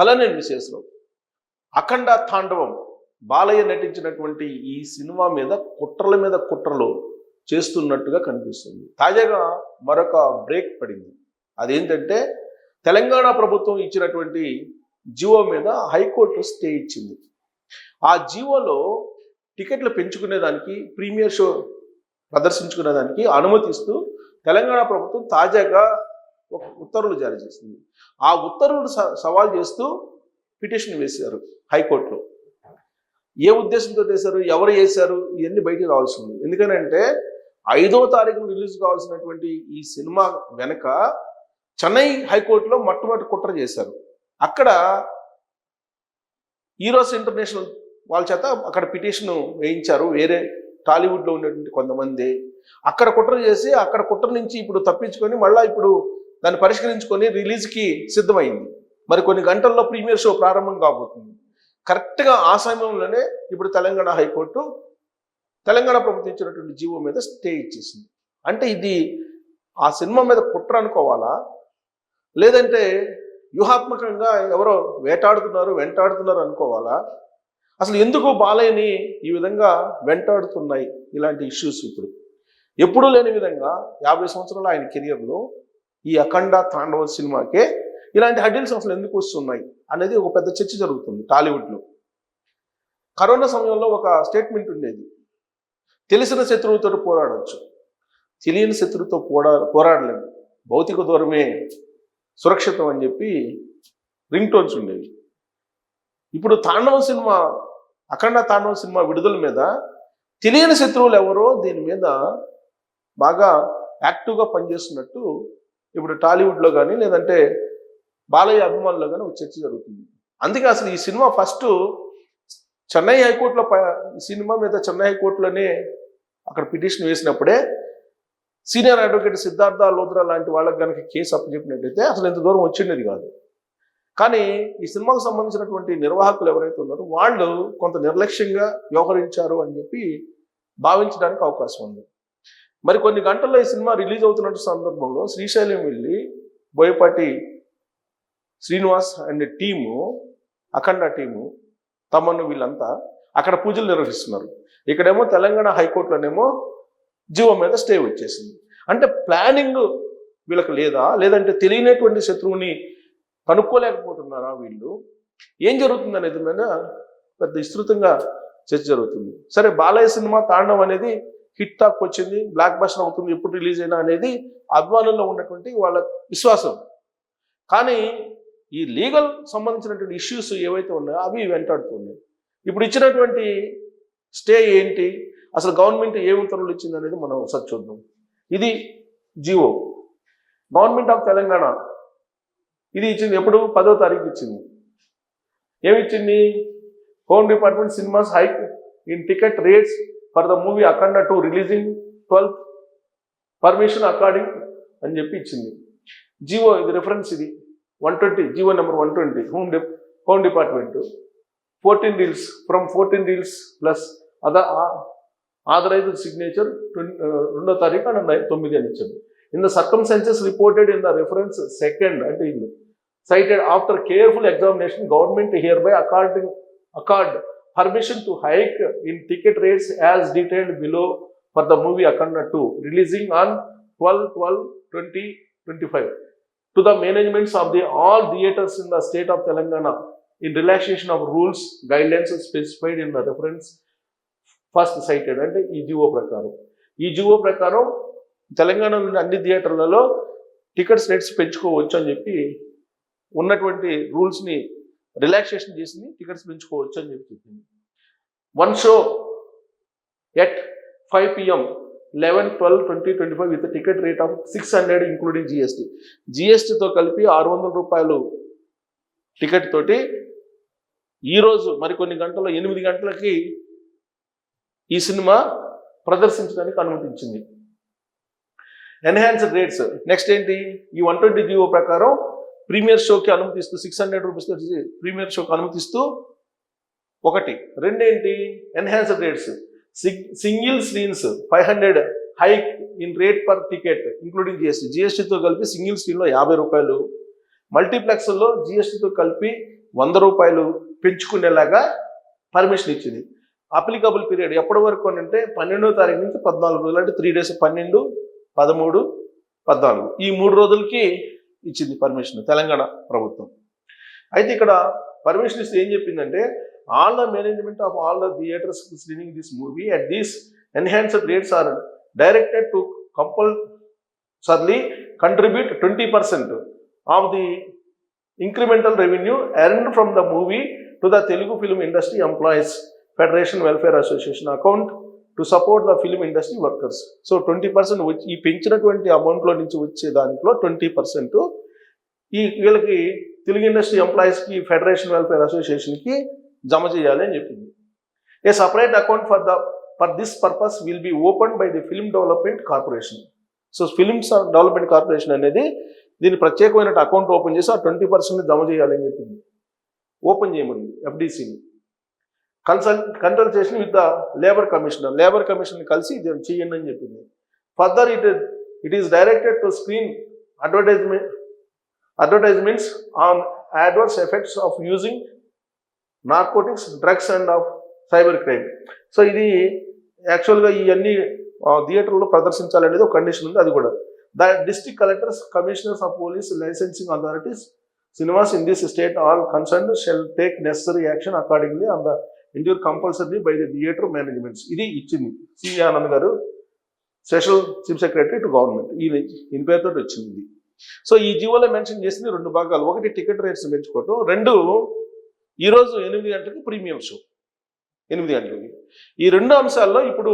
అలానే విశేషం అఖండ తాండవం బాలయ్య నటించినటువంటి ఈ సినిమా మీద కుట్రల మీద కుట్రలు చేస్తున్నట్టుగా కనిపిస్తుంది. తాజాగా మరొక బ్రేక్ పడింది. అదేంటంటే తెలంగాణ ప్రభుత్వం ఇచ్చినటువంటి జివో మీద హైకోర్టు స్టే ఇచ్చింది. ఆ జివోలో టికెట్లు పెంచుకునేదానికి ప్రీమియర్ షో ప్రదర్శించుకునేదానికి అనుమతిస్తూ తెలంగాణ ప్రభుత్వం తాజాగా ఒక ఉత్తర్వులు జారీ చేసింది. ఆ ఉత్తర్వులు స- సవాల్ చేస్తూ పిటిషన్ వేశారు హైకోర్టులో. ఏ ఉద్దేశంతో చేశారు ఎవరు చేశారు ఇవన్నీ బయటికి రావాల్సింది. ఎందుకనంటే ఐదో తారీఖున రిలీజ్ కావాల్సినటువంటి ఈ సినిమా వెనక చెన్నై హైకోర్టులో మొట్టమొదటి కుట్ర చేశారు. అక్కడ ఈరోస్ ఇంటర్నేషనల్ వాళ్ళ చేత అక్కడ పిటిషన్ వేయించారు. వేరే టాలీవుడ్లో ఉన్నటువంటి కొంతమంది. అక్కడ కుట్ర చేసి అక్కడ కుట్ర నుంచి ఇప్పుడు తప్పించుకొని మళ్ళీ ఇప్పుడు దాన్ని పరిష్కరించుకొని రిలీజ్కి సిద్ధమైంది. మరి కొన్ని గంటల్లో ప్రీమియర్ షో ప్రారంభం కాబోతుంది. కరెక్ట్గా ఆ సమయంలోనే ఇప్పుడు తెలంగాణ హైకోర్టు తెలంగాణ ప్రభుత్వం ఇచ్చినటువంటి జీవో మీద స్టే ఇచ్చేసింది. అంటే ఇది ఆ సినిమా మీద కుట్ర అనుకోవాలా? లేదంటే వ్యూహాత్మకంగా ఎవరో వేటాడుతున్నారు వెంటాడుతున్నారు అనుకోవాలా? అసలు ఎందుకు బాలయ్యని ఈ విధంగా వెంటాడుతున్నాయి ఇలాంటి ఇష్యూస్ ఇప్పుడు? ఎప్పుడూ లేని విధంగా యాభై సంవత్సరాల ఆయన కెరియర్లో ఈ అఖండ తాండవ సినిమాకే ఇలాంటి హడ్డిల్స్ అసలు ఎందుకు వస్తున్నాయి అనేది ఒక పెద్ద చర్చ జరుగుతుంది టాలీవుడ్లో. కరోనా సమయంలో ఒక స్టేట్మెంట్ ఉండేది. తెలిసిన శత్రువుతో పోరాడవచ్చు తెలియని శత్రువుతో పోరా పోరాడలేము. భౌతిక దూరమే సురక్షితం అని చెప్పి రింగ్ టోన్స్ ఉండేవి. ఇప్పుడు తాండవం సినిమా అఖండ తాండవం సినిమా విడుదల మీద తెలియని శత్రువులు ఎవరో దీని మీద బాగా యాక్టివ్గా పనిచేస్తున్నట్టు ఇప్పుడు టాలీవుడ్లో కానీ లేదంటే బాలయ్య అభిమానుల్లో కానీ ఒక చర్చ జరుగుతుంది. అందుకే అసలు ఈ సినిమా ఫస్ట్ చెన్నై హైకోర్టులో ప- ఈ సినిమా మీద చెన్నై హైకోర్టులోనే అక్కడ పిటిషన్ వేసినప్పుడే సీనియర్ అడ్వకేట్ సిద్ధార్థ లోద్రా లాంటి వాళ్ళకి కనుక కేసు అప్పచెప్పినట్టయితే అసలు ఇంత దూరం వచ్చిండేది కాదు. కానీ ఈ సినిమాకు సంబంధించినటువంటి నిర్వాహకులు ఎవరైతే ఉన్నారో వాళ్ళు కొంత నిర్లక్ష్యంగా వ్యవహరించారు అని చెప్పి భావించడానికి అవకాశం ఉంది. మరి కొన్ని గంటల్లో ఈ సినిమా రిలీజ్ అవుతున్న సందర్భంలో శ్రీశైలం వెళ్ళి Boyapati Srinivas and team Akhanda team తమను వీళ్ళంతా అక్కడ పూజలు నిర్వహిస్తున్నారు. ఇక్కడేమో తెలంగాణ హైకోర్టులోనేమో జీవో మీద స్టే వచ్చేసింది. అంటే ప్లానింగ్ వీళ్ళకి లేదా? లేదంటే తెలియనటువంటి శత్రువుని కనుక్కోలేకపోతున్నారా వీళ్ళు? ఏం జరుగుతుంది అనేది మీద పెద్ద విస్తృతంగా చర్చ జరుగుతుంది. సరే బాలయ్య సినిమా తాండవం అనేది హిట్ టాక్ వచ్చింది బ్లాక్ బస్టర్ అవుతుంది ఎప్పుడు రిలీజ్ అయినా అనేది అభిమానుల్లో ఉన్నటువంటి వాళ్ళ విశ్వాసం. కానీ ఈ లీగల్ సంబంధించినటువంటి ఇష్యూస్ ఏవైతే ఉన్నాయో అవి వెంటాడుతున్నాయి ఇప్పుడు ఇచ్చినటువంటి స్టే ఏంటి అసలు గవర్నమెంట్ ఏ ఉత్తర్వులు ఇచ్చింది అనేది మనం ఒకసారి చూద్దాం. ఇది జియో. గవర్నమెంట్ ఆఫ్ తెలంగాణ ఇది ఇచ్చింది ఎప్పుడు? పదో తారీఖు ఇచ్చింది. ఏమిచ్చింది home department cinemas hike in ticket rates for the movie Akhanda two releasing twelfth permission according అని చెప్పి ఇచ్చింది. జివో ఇది రిఫరెన్స్ ఇది. One twenty GO number one twenty home D home department. Fourteen deals from fourteen deals plus అద authorised signature రెండో తారీఖు and తొమ్మిది అని ఇచ్చింది in the circumstances reported in the reference second అంటే ఇల్లు. Cited after careful examination, government hereby according accord permission to hike in ticket rates as detailed below for the movie Akanda 2, releasing on 12-12-2025 to the managements of the all theatres in the state of Telangana in relaxation of rules, guidelines specified in the reference first cited అంటే ఈ GO ప్రకారం ఈ GO ప్రకారం తెలంగాణలోని అన్ని థియేటర్లలో tickets rates పెంచుకోవచ్చు అని చెప్పి ఉన్నటువంటి రూల్స్ని రిలాక్సేషన్ చేసింది టికెట్స్ పెంచుకోవచ్చు అని చెప్పి చెప్పింది. One show at five PM eleven twelve twenty twenty five with ticket rate of six hundred including GST జిఎస్టీతో కలిపి ఆరు వందల రూపాయలు టికెట్ తోటి ఈరోజు మరికొన్ని గంటల్లో ఎనిమిది గంటలకి ఈ సినిమా ప్రదర్శించడానికి అనుమతించింది. ఎన్హాన్స్డ్ రేట్స్ నెక్స్ట్ ఏంటి? ఈ వన్ ట్వంటీ జీవో ప్రకారం ప్రీమియర్ షోకి అనుమతిస్తూ సిక్స్ హండ్రెడ్ రూపీస్ ప్రీమియర్ షోకి అనుమతిస్తూ ఒకటి. రెండేంటి? Enhanced rates single screens five hundred hike in rate per ticket including GST జిఎస్టీతో కలిపి సింగిల్ స్క్రీన్లో యాభై రూపాయలు. మల్టీప్లెక్స్లో జిఎస్టీతో కలిపి వంద రూపాయలు పెంచుకునేలాగా పర్మిషన్ ఇచ్చింది. అప్లికబుల్ పీరియడ్ ఎప్పటి వరకు అని అంటే పన్నెండో తారీఖు నుంచి పద్నాలుగు రోజులు అంటే త్రీ డేస్ పన్నెండు పదమూడు పద్నాలుగు. ఈ మూడు రోజులకి ఇచ్చింది పర్మిషన్ తెలంగాణ ప్రభుత్వం. అయితే ఇక్కడ పర్మిషన్ ఇస్తే ఏం చెప్పిందంటే all the management of all the theatres screening this movie at these enhanced rates are directed to compulsorily contribute twenty percent of the incremental revenue earn from the movie to the Telugu film industry employees federation welfare association account to support the film industry workers so twenty percent వచ్చి ఈ పెంచినటువంటి అమౌంట్లో నుంచి వచ్చే దాంట్లో twenty percent ఈ వీళ్ళకి Telugu industry ఎంప్లాయీస్కి federation welfare అసోసియేషన్కి జమ చేయాలి అని చెప్పింది. A separate account for the for this purpose will be open by the film development corporation so films development corporation అనేది దీని ప్రత్యేకమైన అకౌంట్ ఓపెన్ చేసి ఆ ట్వంటీ పర్సెంట్ జమ చేయాలని చెప్పింది. ఓపెన్ చేయమని ఎఫ్డీసీని consult consultation with the labour commissioner. Labour commission కలిసి ఇది చేయండి అని చెప్పింది. Further it it is directed to screen advertisement advertisements on adverse effects of using narcotics drugs and of cyber crime so ఇది యాక్చువల్గా ఇవన్నీ థియేటర్లో ప్రదర్శించాలనేది ఒక కండిషన్ ఉంది అది కూడా. The district collectors commissioners of police licensing authorities cinemas in this state all concern shall take necessary action accordingly and the ensure compulsory by the theatre managements ఇది ఇచ్చింది. సి. ఆనంద్ గారు special chief secretary to government. ఈ ఈయన పేరుతో వచ్చింది. So ఈ జీవోలో mention చేసింది రెండు భాగాలు. ఒకటి టికెట్ రేట్స్ పెంచుకోవటం రెండు ఈరోజు ఎనిమిది గంటలకి ప్రీమియం షో. ఎనిమిది గంటలకి. ఈ రెండు అంశాల్లో ఇప్పుడు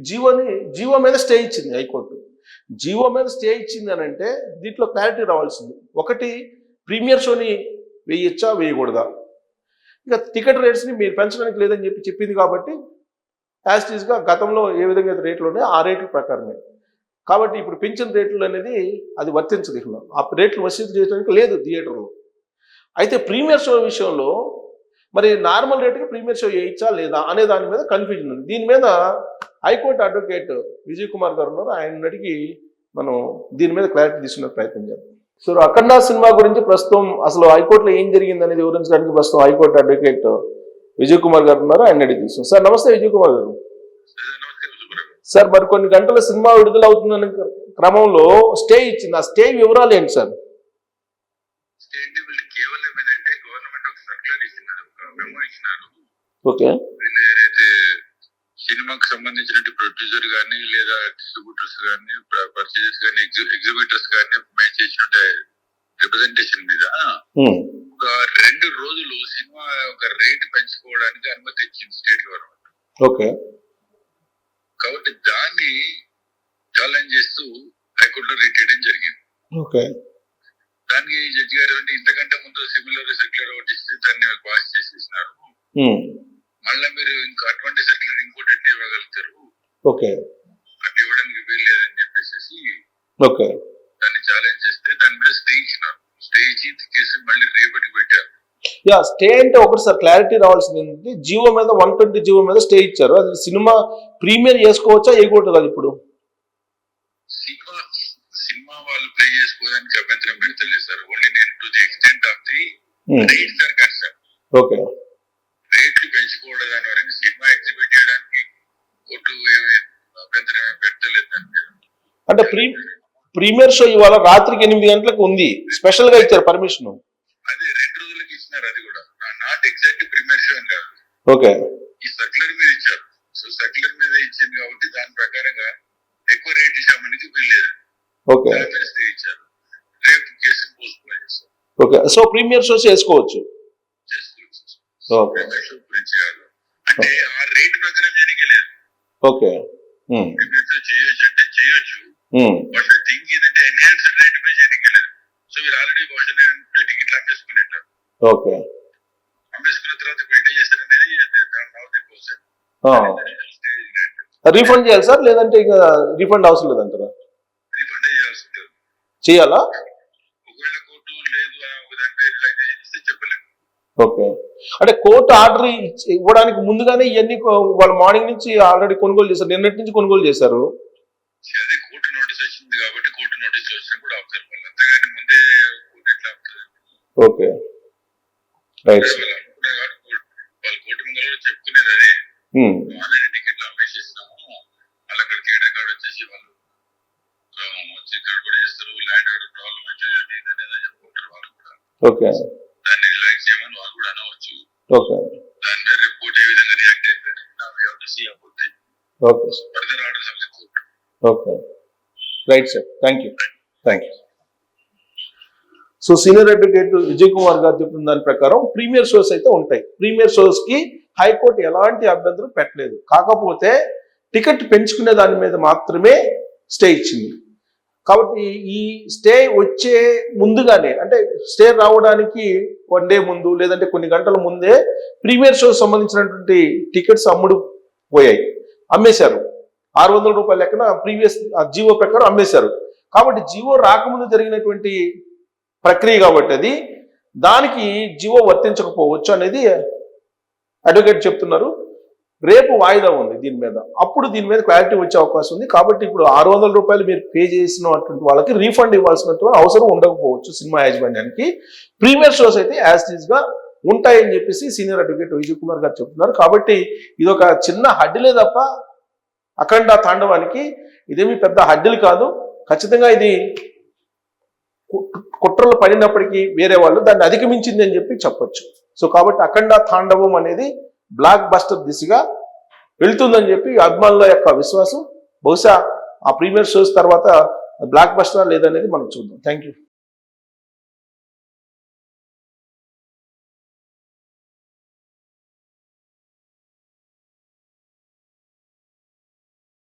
జీవోని జీవో మీద స్టే ఇచ్చింది హైకోర్టు. జీవో మీద స్టే ఇచ్చింది అని అంటే దీంట్లో క్లారిటీ రావాల్సింది. ఒకటి ప్రీమియర్ షోని వేయచ్చా వేయకూడదా? ఇంకా టికెట్ రేట్స్ని మీరు పెంచడానికి లేదని చెప్పి చెప్పింది కాబట్టి యాజ్టీస్గా గతంలో ఏ విధంగా అయితే రేట్లు ఉన్నాయో ఆ రేట్ల ప్రకారమే. కాబట్టి ఇప్పుడు పెంచిన రేట్లు అనేది అది వర్తించదు ఇక్కడ ఆ రేట్లు వసూలు చేయడానికి లేదు థియేటర్లో అయితే ప్రీమియర్ షో విషయంలో మరి నార్మల్ రేటుకి ప్రీమియర్ షో వేయించా లేదా అనే దాని మీద కన్ఫ్యూజన్ ఉంది. దీని మీద హైకోర్టు అడ్వకేట్ విజయ్ కుమార్ గారు ఉన్నారు. ఆయన అడిగి మనం దీని మీద క్లారిటీ తీసుకునే ప్రయత్నం చేద్దాం. సో అఖండ సినిమా గురించి ప్రస్తుతం అసలు హైకోర్టులో ఏం జరిగింది అనేది వివరించడానికి ప్రస్తుతం హైకోర్టు అడ్వకేట్ విజయ్ కుమార్ గారు ఉన్నారు. ఆయన అడిగి తీసుకున్నాం సార్ నమస్తే విజయ్ కుమార్ గారు. సార్ మరి కొన్ని గంటల సినిమా విడుదల అవుతుందనే క్రమంలో స్టే ఇచ్చింది. ఆ స్టే వివరాలు ఏంటి సార్? స్టేట్ సినిమాకి సంబంధించిన ప్రొడ్యూసర్ కానీ లేదా డిస్ట్రిబ్యూటర్స్ కానీ పర్చేజర్స్ కానీ ఎగ్జిబిటర్స్ కానీ మేము చేసిన రిప్రజెంటేషన్ మీద. ఒక రెండు రోజులు సినిమా ఒక రేట్ పెంచుకోవడానికి అనుమతి ఇచ్చింది స్టేట్ గవర్నమెంట్ ఓకే. కాబట్టి దాన్ని ఛాలెంజ్ చేస్తూ హైకోర్టులో రిట్ చేయడం జరిగింది. ఓకే. దానికి జడ్జి గారు అంటే ఇంతకంటే ముందు సిమిలర్ సర్క్యులర్ ఒకటి ఇస్తే దాన్ని పాస్ చేసేసినారు. మళ్ళీ మీరు ఇంకా అటువంటి సర్క్యులర్ ఓకే. అటు ఇవ్వడానికి వీలు లేదని చెప్పేసి ఓకే. దాన్ని ఛాలెంజ్ చేస్తే దాని మీద స్టే ఇచ్చినారు. స్టే ఇచ్చి కేసు మళ్ళీ రేపటికి పెట్టారు. యా స్టే అంటే ఒకటి సార్ క్లారిటీ రావాల్సింది. ఏంటంటే జియో మీద వన్ ట్వంటీ జియో మీద స్టే ఇచ్చారు. అది సినిమా ప్రీమియర్ చేసుకోవచ్చా వేయకూడదు అది ఇప్పుడు? సినిమా సినిమా వాళ్ళు ప్లే చేసుకోవడానికి అభ్యంతరం పెడతలేదు సార్. ఓన్లీ నేను to the extent of the rate sir. Okay. రేట్లు పెంచుకోవడం దాని వరకు సినిమా ఎగ్జిబిట్ చేయడానికి కోర్టు ఏమి అభ్యంతరం ఏమి పెట్టలేదు దాని మీద అంటే ప్రీ ప్రీమియర్ షో ఇవాళ రాత్రికి ఎనిమిది గంటలకు ఉంది. స్పెషల్గా ఇచ్చారు పర్మిషన్. అదే రెండు రోజులకి ఇచ్చినారు అది కూడా. నాట్ ఎగ్జాక్ట్ ప్రీమియర్ షో అని కాదు. ఓకే. ఈ సర్క్యులర్ మీద ఇచ్చారు. సో సర్క్యులర్ మీద ఇచ్చింది కాబట్టి దాని ప్రకారంగా ఎక్కువ రేట్ వీల్లేదు. ఓకే. ఇచ్చారు. రేపు కేసు పోస్ట్ పోన్ చేస్తారు ఓకే. సో ప్రీమియర్ షోస్ వేసుకోవచ్చు చేసుకోవచ్చు. అంటే ఆ రేట్ ప్రకారం చేయడానికి లేదు. ఓకే. చేయొచ్చు అంటే చేయొచ్చు. బట్ థింగ్ ఏంటంటే ఎన్హాన్స్డ్ రేట్ మీద చేయడానికి సో మీరు ఆల్రెడీ బహుశా టికెట్లు అమ్మేసుకుని ఉంటారు ఓకే. అమ్మేసుకున్న తర్వాత ఇప్పుడు ఎట్లా చేస్తారు అనేది రీఫండ్ చేయాలి సార్? లేదంటే ఇక రీఫండ్ అవసరం లేదంటారా? రీఫండ్ చేయాల్సి ఉంటుంది చేయాలా? ఒకవేళ కోర్టు లేదు ఒక ఇస్తే చెప్పలేము. ఓకే. అంటే కోర్టు ఆర్డర్ ఇవ్వడానికి ముందుగానే ఇవన్నీ వాళ్ళు మార్నింగ్ నుంచి ఆల్రెడీ కొనుగోలు చేశారు. నిన్నటి నుంచి కొనుగోలు చేశారు. అదే కోర్టు నోటీస్ వచ్చింది కాబట్టి కోర్టు నోటీస్ వచ్చినప్పుడు ఆపుతారు వాళ్ళు అంతేగాని ముందే కోర్టు ఎట్లా ఆపుతుంది ఓకే. రైట్. వాళ్ళు అనుకున్నారు కాబట్టి కోర్టు- వాళ్ళు కోర్టు ముందు కూడా చెప్పుకునేది అదే. ఉమ్, ఆల్రెడీ టికెట్లు అమ్మేసేసినాము వాళ్ళు అక్కడ థియేటర్ కార్డు వచ్చేసి వాళ్ళు ఆ, వచ్చి ఇక్కడ కూడా చేస్తారు ల్యాండ్ ఆర్డర్ ప్రాబ్లం అయితే అది ఇది అనేది చెప్పుకుంటారు వాళ్ళు కూడా. ఓకే దాన్ని రిలాక్స్ చేయమని వాళ్ళు కూడా అనవచ్చు ఓకే దాని మీద రిపోర్ట్ ఏ విధంగా రియాక్ట్ అయిపోయారు నా we have to see about the okay further orders of the court okay right sir thank you thank you so senior advocate Vijay Kumar గారు చెప్పిన దాని ప్రకారం ప్రీమియర్ షోస్ అయితే ఉంటాయి. ప్రీమియర్ షోస్కి హైకోర్టు ఎలాంటి అభ్యంతరం పెట్టలేదు. కాకపోతే టికెట్ పెంచుకునే దాని మీద మాత్రమే స్టే ఇచ్చింది. కాబట్టి ఈ స్టే వచ్చే ముందుగానే అంటే స్టే రావడానికి వన్ డే ముందు లేదంటే కొన్ని గంటల ముందే ప్రీమియర్ షోకి సంబంధించినటువంటి టికెట్స్ అమ్ముడు పోయాయి. అమ్మేశారు. ఆరు వందల రూపాయల లెక్కన ప్రీవియస్ జీవో ప్రకారం అమ్మేశారు. కాబట్టి జీవో రాకముందు జరిగినటువంటి ప్రక్రియ కాబట్టి అది దానికి జీవో వర్తించకపోవచ్చు అనేది అడ్వకేట్ చెప్తున్నారు. రేపు వాయిదా ఉంది దీని మీద. అప్పుడు దీని మీద క్లారిటీ వచ్చే అవకాశం ఉంది. కాబట్టి ఇప్పుడు ఆరు వందల రూపాయలు మీరు పే చేసినటువంటి వాళ్ళకి రీఫండ్ ఇవ్వాల్సినటువంటి అవసరం ఉండకపోవచ్చు సినిమా యాజమాన్యానికి. ప్రీమియర్ షోస్ అయితే యాజ్ టీజ్గా ఉంటాయని చెప్పేసి సీనియర్ అడ్వకేట్ విజయ్ కుమార్ గారు చెప్తున్నారు. కాబట్టి ఇది ఒక చిన్న హడ్డిలే తప్ప అఖండ తాండవానికి ఇదేమి పెద్ద హడ్డిలు కాదు. ఖచ్చితంగా ఇది కుట్రలు పడినప్పటికీ వేరే వాళ్ళు దాన్ని అధిగమించింది అని చెప్పి చెప్పొచ్చు. సో కాబట్టి అఖండ తాండవం అనేది బ్లాక్ బస్టర్ దిశగా వెళ్తుందని చెప్పి అభిమానుల యొక్క విశ్వాసం. బహుశా ఆ ప్రీమియర్ షోస్ తర్వాత బ్లాక్ బస్టర్ లేదనేది మనం చూద్దాం. Thank you